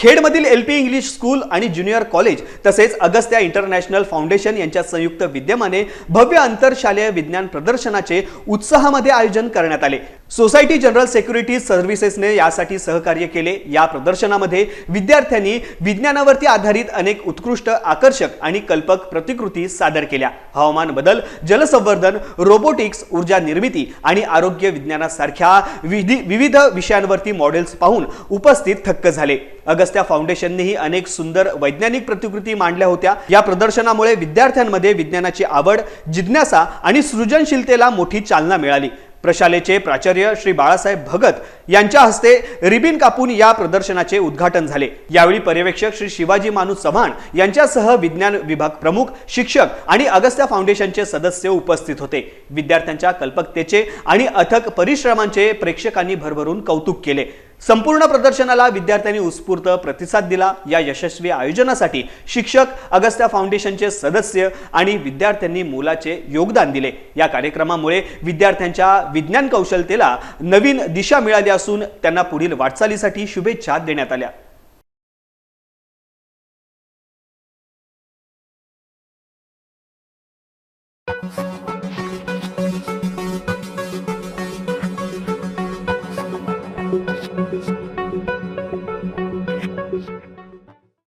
खेडमधील L P English school आणि junior college तसेच Agastya international foundation यांच्या संयुक्त विद्यमाने भव्य आंतरशालेय विज्ञान प्रदर्शनाचे उत्साहामध्ये आयोजन करण्यात आले. सोसायटी जनरल सेक्युरिटी सर्व्हिसेसने यासाठी सहकार्य केले. या प्रदर्शनामध्ये विद्यार्थ्यांनी विज्ञानावरती आधारित अनेक उत्कृष्ट आकर्षक आणि कल्पक प्रतिकृती सादर केल्या. हवामान बदल जलसंवर्धन रोबोटिक्स ऊर्जा निर्मिती आणि आरोग्य विज्ञानासारख्या विधी विविध विषयांवरती मॉडेल्स पाहून उपस्थित थक्क झाले. अगस्त्या फाउंडेशननेही अनेक सुंदर वैज्ञानिक प्रतिकृती मांडल्या होत्या. या प्रदर्शनामुळे विद्यार्थ्यांमध्ये विज्ञानाची आवड जिज्ञासा आणि सृजनशीलतेला मोठी चालना मिळाली. प्रशालेचे प्राचार्य श्री बाळासाहेब भगत यांच्या हस्ते रिबिन कापून या प्रदर्शनाचे उद्घाटन झाले. यावेळी पर्यवेक्षक श्री शिवाजी मानू चव्हाण यांच्यासह विज्ञान विभाग प्रमुख शिक्षक आणि अगस्त्या फाउंडेशनचे सदस्य उपस्थित होते. विद्यार्थ्यांच्या कल्पकतेचे आणि अथक परिश्रमांचे प्रेक्षकांनी भरभरून कौतुक केले. संपूर्ण प्रदर्शनाला विद्यार्थ्यांनी उत्स्फूर्त प्रतिसाद दिला. या यशस्वी आयोजनासाठी शिक्षक अगस्त्या फाउंडेशनचे सदस्य आणि विद्यार्थ्यांनी मोलाचे योगदान दिले. या कार्यक्रमामुळे विद्यार्थ्यांच्या विज्ञान कौशलतेला नवीन दिशा मिळाली असून त्यांना पुढील वाटचालीसाठी शुभेच्छा देण्यात आल्या.